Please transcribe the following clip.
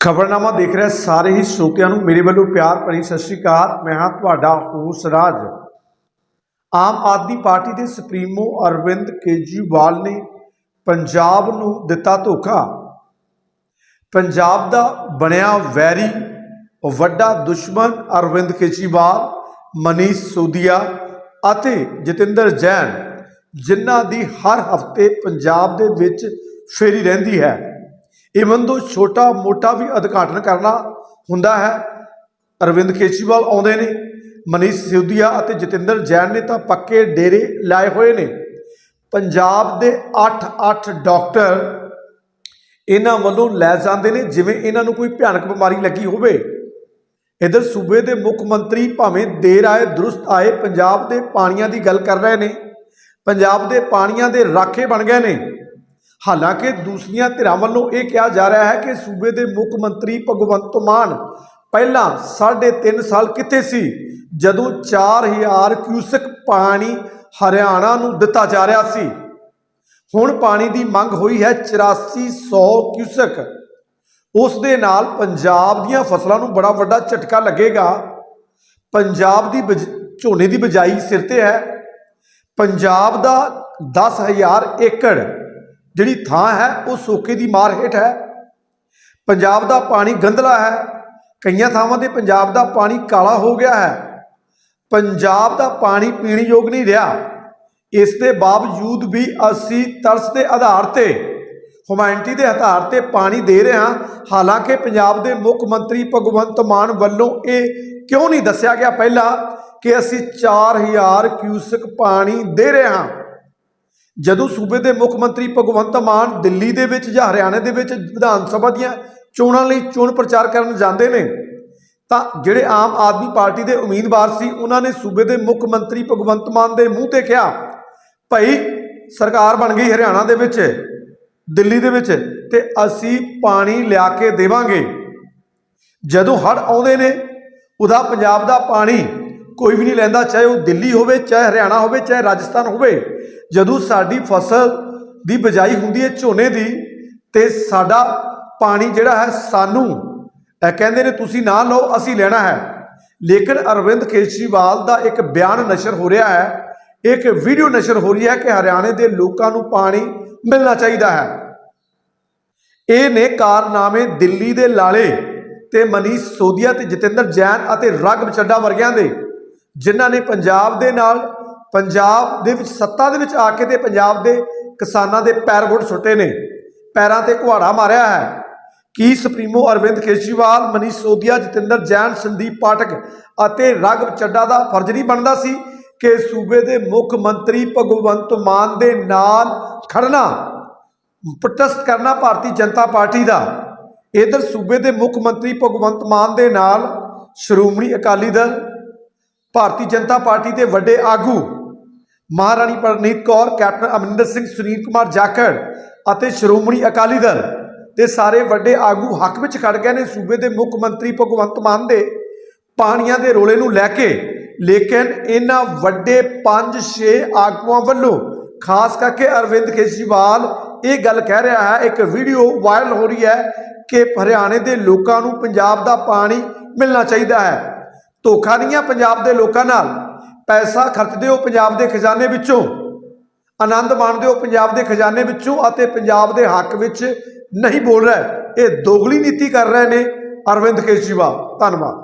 ਖਬਰਨਾਮਾ ਦੇਖ ਰਹੇ ਸਾਰੇ ਹੀ ਸਰੋਤਿਆਂ ਨੂੰ ਮੇਰੇ ਵੱਲੋਂ ਪਿਆਰ ਭਰੀ ਸਤਿ ਸ਼੍ਰੀ ਅਕਾਲ, ਮੈਂ ਹਾਂ ਤੁਹਾਡਾ ਹੋਸ ਰਾਜ। ਆਮ ਆਦਮੀ ਪਾਰਟੀ ਦੇ ਸੁਪਰੀਮੋ ਅਰਵਿੰਦ ਕੇਜਰੀਵਾਲ ਨੇ ਪੰਜਾਬ ਨੂੰ ਦਿੱਤਾ ਧੋਖਾ। ਪੰਜਾਬ ਦਾ ਬਣਿਆ ਵੈਰੀ ਵੱਡਾ ਦੁਸ਼ਮਣ ਅਰਵਿੰਦ ਕੇਜਰੀਵਾਲ, ਮਨੀਸ਼ ਸੋਦੀਆ ਅਤੇ ਜਤਿੰਦਰ ਜੈਨ, ਜਿਨ੍ਹਾਂ ਦੀ ਹਰ ਹਫ਼ਤੇ ਪੰਜਾਬ ਦੇ ਵਿੱਚ ਫੇਰੀ ਰਹਿੰਦੀ ਹੈ। ਇਵਨ ਦੋ ਛੋਟਾ ਮੋਟਾ ਵੀ ਉਦਘਾਟਨ ਕਰਨਾ ਹੁੰਦਾ ਹੈ, ਅਰਵਿੰਦ ਕੇਜਰੀਵਾਲ ਆਉਂਦੇ ਨੇ, ਮਨੀਸ਼ ਸਿਉਦੀਆ ਅਤੇ ਜਤਿੰਦਰ ਜੈਨ ਨੇ ਤਾਂ ਪੱਕੇ ਡੇਰੇ ਲਾਏ ਹੋਏ ਨੇ। ਪੰਜਾਬ ਦੇ 8-8 ਡਾਕਟਰ ਇਹਨਾਂ ਵੱਲੋਂ ਲੈ ਜਾਂਦੇ ਨੇ, ਜਿਵੇਂ ਇਹਨਾਂ ਨੂੰ ਕੋਈ ਭਿਆਨਕ ਬਿਮਾਰੀ ਲੱਗੀ ਹੋਵੇ। ਇਧਰ ਸੂਬੇ ਦੇ ਮੁੱਖ ਮੰਤਰੀ ਭਾਵੇਂ ਦੇਰ ਆਏ, ਦਰੁਸਤ ਆਏ, ਪੰਜਾਬ ਦੇ ਪਾਣੀਆਂ ਦੀ ਗੱਲ ਕਰ ਰਹੇ ਨੇ। ਪੰਜਾਬ ਦੇ ਪਾਣੀਆਂ ਦੇ ਰਾਖੇ ਬਣ ਗਏ ਨੇ। ਹਾਲਾਂਕਿ ਦੂਸਰੀਆਂ ਧਿਰਾਂ ਵੱਲੋਂ ਇਹ ਕਿਹਾ ਜਾ ਰਿਹਾ ਹੈ ਕਿ ਸੂਬੇ ਦੇ ਮੁੱਖ ਮੰਤਰੀ ਭਗਵੰਤ ਮਾਨ ਪਹਿਲਾਂ 3.5 ਸਾਲ ਕਿੱਥੇ ਸੀ? ਜਦੋਂ 4000 ਕਿਊਸਕ ਪਾਣੀ ਹਰਿਆਣਾ ਨੂੰ ਦਿੱਤਾ ਜਾ ਰਿਹਾ ਸੀ। ਹੁਣ ਪਾਣੀ ਦੀ ਮੰਗ ਹੋਈ ਹੈ 8400 ਕਿਊਸਕ। ਉਸ ਦੇ ਨਾਲ ਪੰਜਾਬ ਦੀਆਂ ਫਸਲਾਂ ਨੂੰ ਬੜਾ ਵੱਡਾ ਝਟਕਾ ਲੱਗੇਗਾ। ਪੰਜਾਬ ਦੀ ਬਜ- ਝੋਨੇ ਦੀ ਬਿਜਾਈ ਸਿਰ ਤੇ ਹੈ। ਪੰਜਾਬ ਦਾ 10000 ਏਕੜ ਜਿਹੜੀ ਥਾਂ ਹੈ, ਉਹ ਸੋਕੇ ਦੀ ਮਾਰ ਹੇਠ ਹੈ। ਪੰਜਾਬ ਦਾ ਪਾਣੀ ਗੰਧਲਾ ਹੈ। ਕਈਆਂ ਥਾਵਾਂ ਤੇ ਪੰਜਾਬ ਦਾ ਪਾਣੀ ਕਾਲਾ ਹੋ ਗਿਆ ਹੈ। ਪੰਜਾਬ ਦਾ ਪਾਣੀ ਪੀਣ ਯੋਗ ਨਹੀਂ ਰਿਹਾ। ਇਸ ਦੇ ਬਾਵਜੂਦ ਵੀ ਅਸੀਂ ਤਰਸ ਦੇ ਆਧਾਰ ਤੇ, ਹੁਮੈਨਿਟੀ ਦੇ ਆਧਾਰ ਤੇ ਪਾਣੀ ਦੇ ਰਹੇ ਹਾਂ। ਹਾਲਾਂਕਿ ਪੰਜਾਬ ਦੇ ਮੁੱਖ ਮੰਤਰੀ ਭਗਵੰਤ ਮਾਨ ਵੱਲੋਂ ਇਹ ਕਿਉਂ ਨਹੀਂ ਦੱਸਿਆ ਗਿਆ ਪਹਿਲਾਂ ਕਿ ਅਸੀਂ 4000 ਕਿਊਸਕ ਪਾਣੀ ਦੇ ਰਹੇ ਹਾਂ? ਜਦੋਂ ਸੂਬੇ ਦੇ ਮੁੱਖ ਮੰਤਰੀ ਭਗਵੰਤ ਮਾਨ ਦਿੱਲੀ ਦੇ ਵਿੱਚ ਜਾਂ ਹਰਿਆਣਾ ਦੇ ਵਿੱਚ ਵਿਧਾਨ ਸਭਾ ਦੀਆਂ ਚੋਣਾਂ ਲਈ ਚੋਣ ਪ੍ਰਚਾਰ ਕਰਨ ਜਾਂਦੇ ਨੇ, ਤਾਂ ਜਿਹੜੇ ਆਮ ਆਦਮੀ ਪਾਰਟੀ ਦੇ ਉਮੀਦਵਾਰ ਸੀ, ਉਹਨਾਂ ਨੇ ਸੂਬੇ ਦੇ ਮੁੱਖ ਮੰਤਰੀ ਭਗਵੰਤ ਮਾਨ ਦੇ ਮੂੰਹ ਤੇ ਕਿਹਾ, ਭਾਈ, ਸਰਕਾਰ ਬਣ ਗਈ ਹਰਿਆਣਾ ਦੇ ਵਿੱਚ, ਦਿੱਲੀ ਦੇ ਵਿੱਚ, ਤੇ ਅਸੀਂ ਪਾਣੀ ਲਿਆ ਕੇ ਦੇਵਾਂਗੇ। ਜਦੋਂ ਹੜ ਆਉਂਦੇ ਨੇ, ਉਹਦਾ ਪੰਜਾਬ ਦਾ ਪਾਣੀ ਕੋਈ ਵੀ ਨਹੀਂ ਲੈਂਦਾ, ਚਾਹੇ ਉਹ ਦਿੱਲੀ ਹੋਵੇ, ਚਾਹੇ ਹਰਿਆਣਾ ਹੋਵੇ, ਚਾਹੇ ਰਾਜਸਥਾਨ ਹੋਵੇ ਜਦੋਂ ਸਾਡੀ ਫਸਲ ਦੀ ਬਿਜਾਈ ਹੁੰਦੀ ਹੈ ਝੋਨੇ ਦੀ, ਤੇ ਸਾਡਾ ਪਾਣੀ ਜਿਹੜਾ ਹੈ ਸਾਨੂੰ, ਇਹ ਕਹਿੰਦੇ ਨੇ ਤੁਸੀਂ ਨਾ ਲਓ, ਅਸੀਂ ਲੈਣਾ ਹੈ। ਲੇਕਿਨ ਅਰਵਿੰਦ ਕੇਜਰੀਵਾਲ ਦਾ ਇੱਕ ਬਿਆਨ ਨਸ਼ਰ ਹੋ ਰਿਹਾ ਹੈ। ਇੱਕ ਵੀਡੀਓ ਨਸ਼ਰ ਹੋ ਰਹੀ ਹੈ ਕਿ ਹਰਿਆਣੇ ਦੇ ਲੋਕਾਂ ਨੂੰ ਪਾਣੀ ਮਿਲਣਾ ਚਾਹੀਦਾ ਹੈ। ਇਹ ਨੇ ਕਾਰਨਾਮੇ ਦਿੱਲੀ ਦੇ ਲਾਲੇ ਤੇ ਮਨੀਸ਼ ਸੋਦੀਆ ਤੇ ਜਤਿੰਦਰ ਜੈਨ ਅਤੇ ਰਗਬ ਚੱਡਾ ਵਰਗਿਆਂ ਦੇ, ਜਿਨ੍ਹਾਂ ਨੇ ਪੰਜਾਬ ਦੇ ਨਾਲ ਪੰਜਾਬ ਦੇ ਵਿੱਚ ਸੱਤਾ ਦੇ ਵਿੱਚ ਆ ਕੇ ਤੇ ਪੰਜਾਬ ਦੇ ਕਿਸਾਨਾਂ ਦੇ ਪੈਰ ਗੁੱਟ ਸੁੱਟੇ ਨੇ। ਪੈਰਾਂ ਤੇ ਕੁਹਾੜਾ ਮਾਰਿਆ ਹੈ। ਕੀ ਸੁਪਰੀਮੋ ਅਰਵਿੰਦ ਕੇਜਰੀਵਾਲ, ਮਨੀਸ਼ ਸੋਦੀਆ ਜਤਿੰਦਰ ਜੈਨ, ਸੰਦੀਪ ਪਾਠਕ ਅਤੇ ਰਗਬ ਚੱਡਾ ਦਾ ਫਰਜ਼ ਨਹੀਂ ਬਣਦਾ ਸੀ ਕਿ ਸੂਬੇ ਦੇ ਮੁੱਖ ਮੰਤਰੀ ਭਗਵੰਤ ਮਾਨ ਦੇ ਨਾਲ ਖੜਨਾ ਪ੍ਰੋਟੈਸਟ ਕਰਨਾ ਭਾਰਤੀ ਜਨਤਾ ਪਾਰਟੀ ਦਾ? ਇਧਰ ਸੂਬੇ ਦੇ ਮੁੱਖ ਮੰਤਰੀ ਭਗਵੰਤ ਮਾਨ ਦੇ ਨਾਲ ਸ਼੍ਰੋਮਣੀ ਅਕਾਲੀ ਦਲ, ਭਾਰਤੀ ਜਨਤਾ ਪਾਰਟੀ ਦੇ ਵੱਡੇ ਆਗੂ ਮਹਾਰਾਣੀ ਪਰਨੀਤ ਕੌਰ, ਕੈਪਟਨ ਅਮਰਿੰਦਰ ਸਿੰਘ, ਸੁਨੀਲ ਕੁਮਾਰ ਜਾਖੜ ਅਤੇ ਸ਼੍ਰੋਮਣੀ ਅਕਾਲੀ ਦਲ ਦੇ ਸਾਰੇ ਵੱਡੇ ਆਗੂ ਹੱਕ ਵਿੱਚ ਖੜ ਗਏ ਨੇ। ਸੂਬੇ ਦੇ ਮੁੱਖ ਮੰਤਰੀ ਭਗਵੰਤ ਮਾਨ ਦੇ ਪਾਣੀਆਂ ਦੇ ਰੋਲੇ ਨੂੰ ਲੈ ਕੇ, ਲੇਕਿਨ ਇਹਨਾਂ ਵੱਡੇ 5-6 ਆਗੂਆਂ ਵੱਲੋਂ, ਖਾਸ ਕਰਕੇ ਅਰਵਿੰਦ ਕੇਜਰੀਵਾਲ ਇਹ ਗੱਲ ਕਹਿ ਰਿਹਾ ਹੈ, ਇੱਕ ਵੀਡੀਓ ਵਾਇਰਲ ਹੋ ਰਹੀ ਹੈ ਕਿ ਹਰਿਆਣੇ ਦੇ ਲੋਕਾਂ ਨੂੰ ਪੰਜਾਬ ਦਾ ਪਾਣੀ ਮਿਲਣਾ ਚਾਹੀਦਾ ਹੈ। ਧੋਖਾ ਨਹੀਂ ਹੈ ਪੰਜਾਬ ਦੇ ਲੋਕਾਂ ਨਾਲ। ਪੈਸਾ ਖਰਚਦੇ ਹੋ ਪੰਜਾਬ ਦੇ ਖਜ਼ਾਨੇ ਵਿੱਚੋਂ। ਆਨੰਦ ਮਾਣਦੇ ਹੋ ਪੰਜਾਬ ਦੇ ਖਜ਼ਾਨੇ ਵਿੱਚੋਂ ਅਤੇ ਪੰਜਾਬ ਦੇ ਹੱਕ ਵਿੱਚ ਨਹੀਂ ਬੋਲ ਰਿਹਾ। ਇਹ ਦੋਗਲੀ ਨੀਤੀ ਕਰ ਰਹੇ ਨੇ ਅਰਵਿੰਦ ਕੇਜਰੀਵਾਲ। ਧੰਨਵਾਦ।